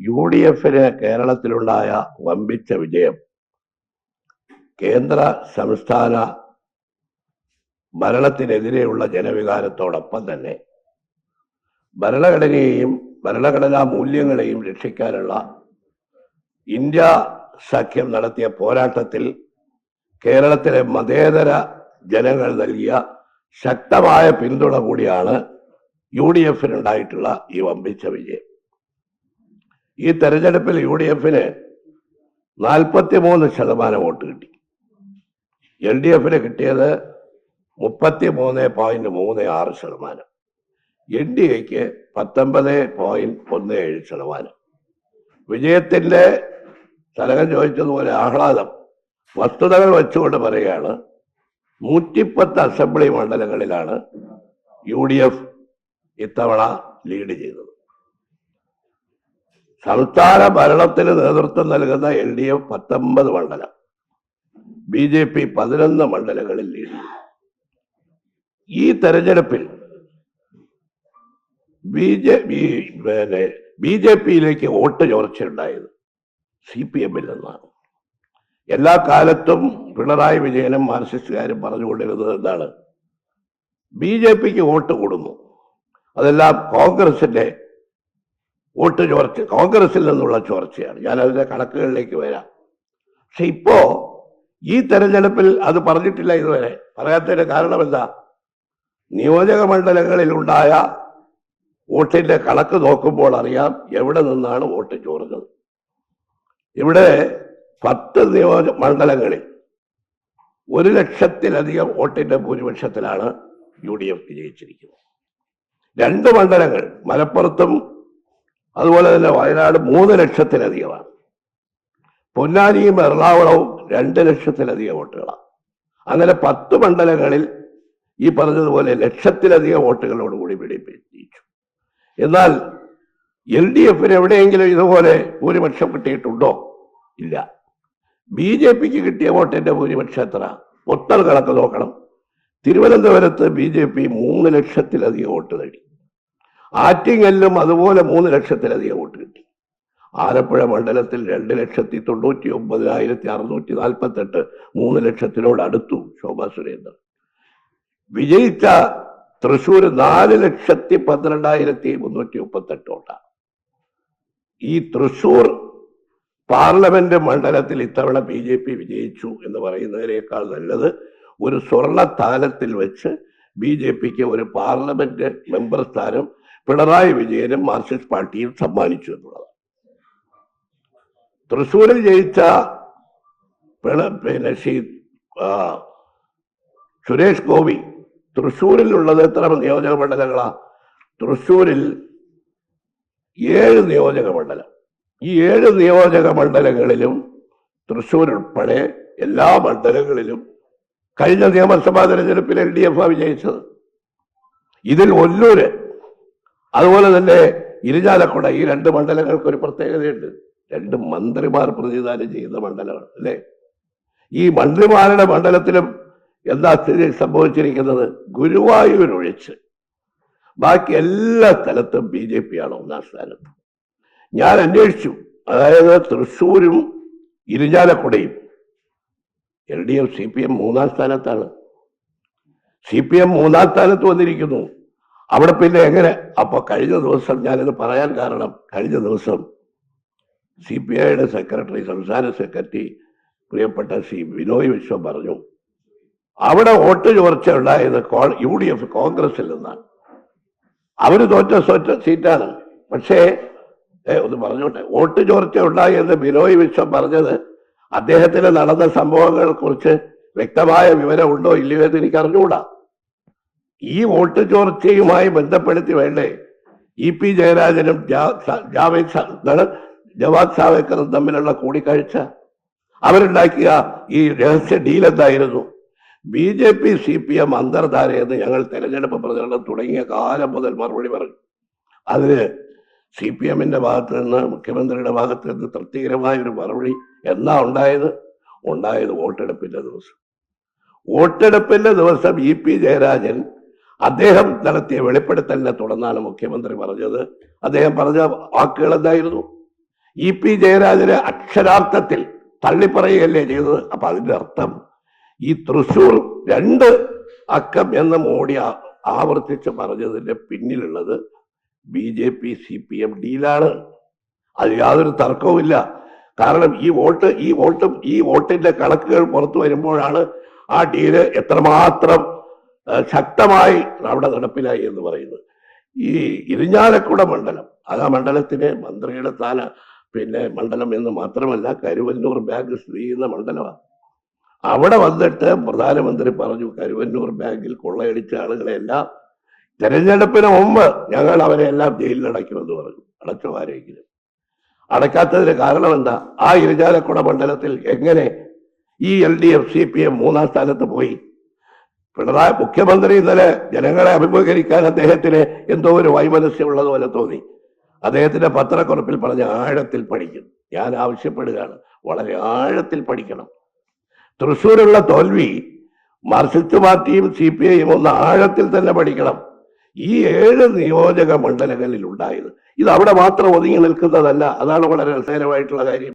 U D എഫിന് കേരളത്തിലുണ്ടായ വമ്പിച്ച വിജയം കേന്ദ്ര സംസ്ഥാന ഭരണത്തിനെതിരെയുള്ള ജനവികാരത്തോടൊപ്പം തന്നെ ഭരണഘടനയെയും ഭരണഘടനാ മൂല്യങ്ങളെയും രക്ഷിക്കാനുള്ള ഇന്ത്യ സഖ്യം നടത്തിയ പോരാട്ടത്തിൽ കേരളത്തിലെ മതേതര ജനങ്ങൾ നൽകിയ ശക്തമായ പിന്തുണ കൂടിയാണ് യു ഡി എഫിനുണ്ടായിട്ടുള്ള ഈ വമ്പിച്ച വിജയം. ഈ തെരഞ്ഞെടുപ്പിൽ യു ഡി എഫിന് നാൽപ്പത്തിമൂന്ന് ശതമാനം വോട്ട് കിട്ടി. എൽ ഡി എഫിന് കിട്ടിയത് മുപ്പത്തി മൂന്ന് പോയിന്റ് മൂന്ന് ആറ് ശതമാനം. എൻ ഡി എക്ക് പത്തൊമ്പത് പോയിന്റ് ഒന്ന് ഏഴ് ശതമാനം. വിജയത്തിന്റെ തലകൻ ചോദിച്ചതുപോലെ ആഹ്ലാദം വസ്തുതകൾ വെച്ചുകൊണ്ട് പറയുകയാണ്. നൂറ്റിപ്പത്ത് അസംബ്ലി മണ്ഡലങ്ങളിലാണ് യു ഡി എഫ് ഇത്തവണ ലീഡ് ചെയ്തത്. സംസ്ഥാന ഭരണത്തിന് നേതൃത്വം നൽകുന്ന എൽ ഡി എഫ് പത്തൊമ്പത് മണ്ഡലം. ബി ജെ പി പതിനൊന്ന് മണ്ഡലങ്ങളിൽ ലീഡ്. ഈ തെരഞ്ഞെടുപ്പിൽ ബി ജെ പിന്നെ ബി ജെ പിയിലേക്ക് വോട്ട് ചോർച്ചയുണ്ടായത് സി പി എമ്മിൽ നിന്നാണ്. എല്ലാ കാലത്തും പിണറായി വിജയനും മാർക്സിസ്റ്റുകാരും പറഞ്ഞുകൊണ്ടിരുന്നത് എന്താണ്? ബി ജെ പിക്ക് വോട്ട് കൂടുന്നു. അതെല്ലാം കോൺഗ്രസിന്റെ വോട്ട് ചോർച്ച കോൺഗ്രസിൽ നിന്നുള്ള ചോർച്ചയാണ്. ഞാൻ അതിന്റെ കണക്കുകളിലേക്ക് വരാം. പക്ഷെ ഇപ്പോ ഈ തെരഞ്ഞെടുപ്പിൽ അത് പറഞ്ഞിട്ടില്ല ഇതുവരെ. പറയാത്തതിന്റെ കാരണം എന്താ നിയോജക മണ്ഡലങ്ങളിൽ ഉണ്ടായ വോട്ടിന്റെ കണക്ക് നോക്കുമ്പോൾ അറിയാം എവിടെ നിന്നാണ് വോട്ട് ചോർന്നത്. ഇവിടെ പത്ത് നിയോജ മണ്ഡലങ്ങളിൽ ഒരു ലക്ഷത്തിലധികം വോട്ടിന്റെ ഭൂരിപക്ഷത്തിലാണ് യു ഡി എഫ് വിജയിച്ചിരിക്കുന്നത്. രണ്ട് മണ്ഡലങ്ങൾ മലപ്പുറത്തും അതുപോലെ തന്നെ വയനാട് മൂന്ന് ലക്ഷത്തിലധികമാണ്. പൊന്നാനിയും എറണാകുളവും രണ്ട് ലക്ഷത്തിലധികം വോട്ടുകളാണ് അങ്ങനെ പത്ത് മണ്ഡലങ്ങളിൽ ഈ പറഞ്ഞതുപോലെ ലക്ഷത്തിലധികം വോട്ടുകളോടുകൂടി വിജയിച്ചു എന്നാൽ എൽ ഡി എഫിന് എവിടെയെങ്കിലും ഇതുപോലെ ഭൂരിപക്ഷം കിട്ടിയിട്ടുണ്ടോ? ഇല്ല. ബി ജെ പിക്ക് കിട്ടിയ വോട്ടിന്റെ ഭൂരിപക്ഷം എത്ര? മൊത്തം കണക്ക് നോക്കണം. തിരുവനന്തപുരത്ത് ബി ജെ പി മൂന്ന് ലക്ഷത്തിലധികം വോട്ട് നേടി. ആറ്റിങ്ങലിലും അതുപോലെ മൂന്ന് ലക്ഷത്തിലധികം വോട്ട് കിട്ടി. ആലപ്പുഴ മണ്ഡലത്തിൽ രണ്ട് ലക്ഷത്തി തൊണ്ണൂറ്റി ഒമ്പതിനായിരത്തി അറുന്നൂറ്റി നാൽപ്പത്തി എട്ട് മൂന്ന് ലക്ഷത്തിനോട് അടുത്തു ശോഭാ സുരേന്ദ്രൻ. വിജയിച്ച തൃശൂർ നാല് ലക്ഷത്തി പന്ത്രണ്ടായിരത്തി മുന്നൂറ്റി മുപ്പത്തെട്ട് വോട്ടാണ് ഈ തൃശൂർ പാർലമെന്റ് മണ്ഡലത്തിൽ ഇത്തവണ ബി ജെ പി വിജയിച്ചു എന്ന് പറയുന്നതിനേക്കാൾ നല്ലത് ഒരു സ്വർണ താലത്തിൽ വെച്ച് ബി ജെ പിക്ക് ഒരു പാർലമെന്റ് മെമ്പർ സ്ഥാനം പിണറായി വിജയനെ മാർക്സിസ്റ്റ് പാർട്ടിയിൽ സമ്മാനിച്ചു എന്നുള്ളതാണ്. തൃശൂരിൽ ജയിച്ച പിന്നെ ശ്രീ സുരേഷ് ഗോപി തൃശ്ശൂരിലുള്ളത് എത്ര നിയോജക മണ്ഡലങ്ങളാ? തൃശ്ശൂരിൽ ഏഴ് നിയോജക മണ്ഡലം. ഈ ഏഴ് നിയോജക മണ്ഡലങ്ങളിലും തൃശ്ശൂർ ഉൾപ്പെടെ എല്ലാ മണ്ഡലങ്ങളിലും കഴിഞ്ഞ നിയമസഭാ തെരഞ്ഞെടുപ്പിൽ എൽ ഡി എഫ് വിജയിച്ചത്. ഇതിൽ ഒല്ലൂര് അതുപോലെ തന്നെ ഇരിഞ്ഞാലക്കുട ഈ രണ്ട് മണ്ഡലങ്ങൾക്ക് ഒരു പ്രത്യേകതയുണ്ട്. രണ്ട് മന്ത്രിമാർ പ്രതിനിധാനം ചെയ്യുന്ന മണ്ഡലമാണ് അല്ലേ? ഈ മന്ത്രിമാരുടെ മണ്ഡലത്തിലും എന്താ സ്ഥിതി സംഭവിച്ചിരിക്കുന്നത്? ഗുരുവായൂർ ഒഴിച്ച്. ബാക്കി എല്ലാ സ്ഥലത്തും ബി ജെ പി ആണ് ഒന്നാം സ്ഥാനത്ത് ഞാൻ അന്വേഷിച്ചു. അതായത് തൃശ്ശൂരും ഇരിഞ്ഞാലക്കുടയും. L D F C P M മൂന്നാം സ്ഥാനത്താണ്. സി പി എം മൂന്നാം സ്ഥാനത്ത് വന്നിരിക്കുന്നു. അവിടെ പിന്നെ എങ്ങനെ? അപ്പൊ കഴിഞ്ഞ ദിവസം ഞാനിത് പറയാൻ കാരണം കഴിഞ്ഞ ദിവസം സി പി ഐയുടെ സെക്രട്ടറി സംസ്ഥാന സെക്രട്ടറി പ്രിയപ്പെട്ട സി വിനോയ് വിശ്വം പറഞ്ഞു അവിടെ വോട്ട് ചോർച്ച ഉണ്ടായത് യു ഡി എഫ് കോൺഗ്രസിൽ നിന്നാണ്. അവർ തോറ്റ തോറ്റ സീറ്റാണ്. പക്ഷേ ഒന്ന് പറഞ്ഞോട്ടെ വോട്ട് ചോർച്ച ഉണ്ടായെന്ന് ബിനോയ് വിശ്വം പറഞ്ഞത് അദ്ദേഹത്തിന് നടന്ന സംഭവങ്ങളെ കുറിച്ച് വ്യക്തമായ വിവരം ഉണ്ടോ ഇല്ലയോ എന്ന് എനിക്ക് അറിഞ്ഞുകൂടാ. ഈ വോട്ട് ചോർച്ചയുമായി ബന്ധപ്പെടുത്തി വേണ്ടേ? ഇ പി ജയരാജനും ജാവേദ്? ജവാദ് സാവേക്കറും തമ്മിലുള്ള കൂടിക്കാഴ്ച. അവരുണ്ടാക്കിയ ഈ രഹസ്യ ഡീൽ എന്തായിരുന്നു? B J P C P M അന്തർധാരയെന്ന് ഞങ്ങൾ തെരഞ്ഞെടുപ്പ് പ്രചരണം തുടങ്ങിയ കാലം മുതൽ മറുപടി പറഞ്ഞു. അതിന് സി പി എമ്മിന്റെ ഭാഗത്ത് നിന്ന് മുഖ്യമന്ത്രിയുടെ ഭാഗത്ത് നിന്ന് തൃപ്തികരമായ ഒരു മറുപടി എന്നാ ഉണ്ടായത്? ഉണ്ടായത് വോട്ടെടുപ്പിന്റെ ദിവസം. വോട്ടെടുപ്പിന്റെ ദിവസം ഇ പി ജയരാജൻ അദ്ദേഹം നടത്തിയ വെളിപ്പെടുത്തലിനെ തുടർന്നാണ് മുഖ്യമന്ത്രി പറഞ്ഞത്. അദ്ദേഹം പറഞ്ഞ വാക്കുകൾ എന്തായിരുന്നു? ഇ പി ജയരാജനെ അക്ഷരാർത്ഥത്തിൽ തള്ളിപ്പറയുകയല്ലേ ചെയ്തത്? അപ്പൊ അതിന്റെ അർത്ഥം ഈ തൃശൂർ രണ്ട് അക്കം എന്ന് മോഡി ആവർത്തിച്ച് പറഞ്ഞതിന്റെ പിന്നിലുള്ളത് B J P C P M ഡിയിലാണ് അത് യാതൊരു തർക്കവുമില്ല. കാരണം ഈ വോട്ട് ഈ വോട്ടും ഈ വോട്ടിന്റെ കണക്കുകൾ പുറത്തു വരുമ്പോഴാണ് ആ ഡീൽ എത്രമാത്രം ശക്തമായി അവിടെ നടപ്പിലായി എന്ന് പറയുന്നത് ഈ ഇരിഞ്ഞാലക്കുട മണ്ഡലം അത് ആ മണ്ഡലത്തിന് മന്ത്രിയുടെ താല പിന്നെ മണ്ഡലം എന്ന് മാത്രമല്ല കരുവന്നൂർ ബാങ്ക് സ്ഥിതി ചെയ്യുന്ന മണ്ഡലമാണ്. അവിടെ വന്നിട്ട് പ്രധാനമന്ത്രി പറഞ്ഞു കരുവന്നൂർ ബാങ്കിൽ കൊള്ളയടിച്ച ആളുകളെല്ലാം തെരഞ്ഞെടുപ്പിന് മുമ്പ് ഞങ്ങൾ അവരെ എല്ലാം ജയിലിൽ അടയ്ക്കുമെന്ന് പറഞ്ഞു അടച്ചോ ആരെങ്കിലും അടയ്ക്കാത്തതിന് കാരണം എന്താ? ആ ഇരിഞ്ഞാലക്കുട മണ്ഡലത്തിൽ എങ്ങനെ ഈ L D F C P M മൂന്നാം സ്ഥാനത്ത് പോയി? പിണറായി മുഖ്യമന്ത്രി ഇന്നലെ ജനങ്ങളെ അഭിമുഖീകരിക്കാൻ അദ്ദേഹത്തിന് എന്തോ ഒരു വൈമനസ്യമുള്ളത് പോലെ തോന്നി. അദ്ദേഹത്തിന്റെ പത്രക്കുറിപ്പിൽ പറഞ്ഞ ആഴത്തിൽ പഠിക്കും. ഞാൻ ആവശ്യപ്പെടുകയാണ്. വളരെ ആഴത്തിൽ പഠിക്കണം. തൃശ്ശൂരുള്ള തോൽവി മാർക്സിസ്റ്റ് പാർട്ടിയും സി പി ഐയും ഒന്ന് ആഴത്തിൽ തന്നെ പഠിക്കണം. ഈ ഏഴ് നിയോജക മണ്ഡലങ്ങളിൽ ഉണ്ടായത് ഇത് അവിടെ മാത്രം ഒതുങ്ങി നിൽക്കുന്നതല്ല. അതാണ് വളരെ രസകരമായിട്ടുള്ള കാര്യം.